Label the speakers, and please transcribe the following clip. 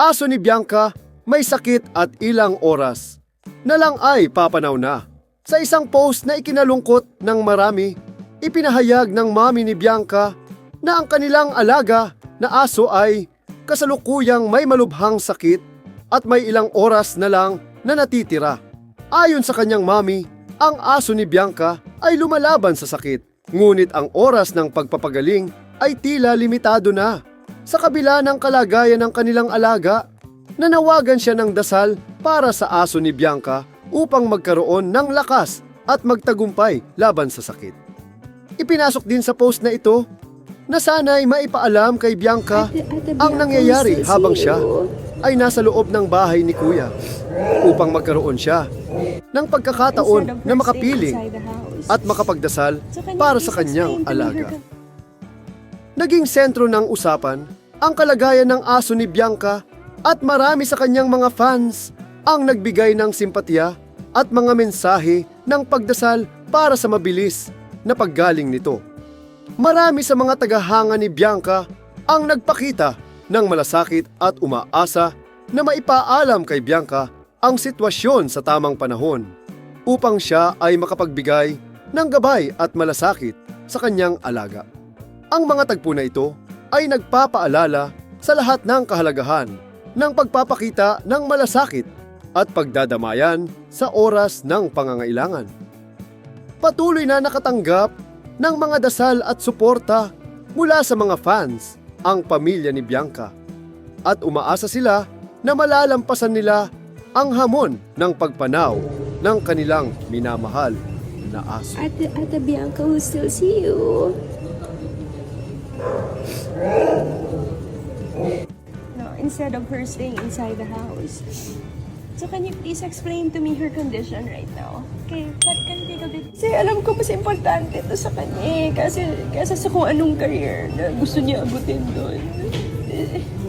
Speaker 1: aso ni Bianca may sakit at ilang oras na lang ay papanaw na. Sa isang post na ikinalungkot ng marami, ipinahayag ng mami ni Bianca na ang kanilang alaga na aso ay kasalukuyang may malubhang sakit at may ilang oras na lang na natitira. Ayon sa kanyang mami, ang aso ni Bianca ay lumalaban sa sakit. Ngunit ang oras ng pagpapagaling ay tila limitado na. Sa kabila ng kalagayan ng kanilang alaga, nanawagan siya ng dasal para sa aso ni Bianca upang magkaroon ng lakas at magtagumpay laban sa sakit. Ipinasok din sa post na ito na sana'y maipaalam kay Bianca
Speaker 2: Ate- Ate
Speaker 1: ang nangyayari habang siya ay nasa loob ng bahay ni Kuya upang magkaroon siya ng pagkakataon na makapiling at makapagdasal para sa kanyang alaga. Naging sentro ng usapan ang kalagayan ng aso ni Bianca at marami sa kanyang mga fans ang nagbigay ng simpatya at mga mensahe ng pagdasal para sa mabilis na paggaling nito. Marami sa mga tagahanga ni Bianca ang nagpakita ng malasakit at umaasa na maipaalam kay Bianca ang sitwasyon sa tamang panahon upang siya ay makapagbigay ng gabay at malasakit sa kanyang alaga. Ang mga tagpo na ito ay nagpapaalala sa lahat ng kahalagahan ng pagpapakita ng malasakit at pagdadamayan sa oras ng pangangailangan. Patuloy na nakatanggap ng mga dasal at suporta mula sa mga fans ang pamilya ni Bianca at umaasa sila na malalampasan nila ang hamon ng pagpanaw ng kanilang minamahal na aso.
Speaker 2: Ate, Ate Bianca will still see you.
Speaker 3: No, instead of her staying inside the house. So can you please explain to me her condition right now? Okay, but can you take a bit? Kasi alam ko mas importante to sa kanya eh. Kasi, kasi sa kung anong career na gusto niya abutin doon.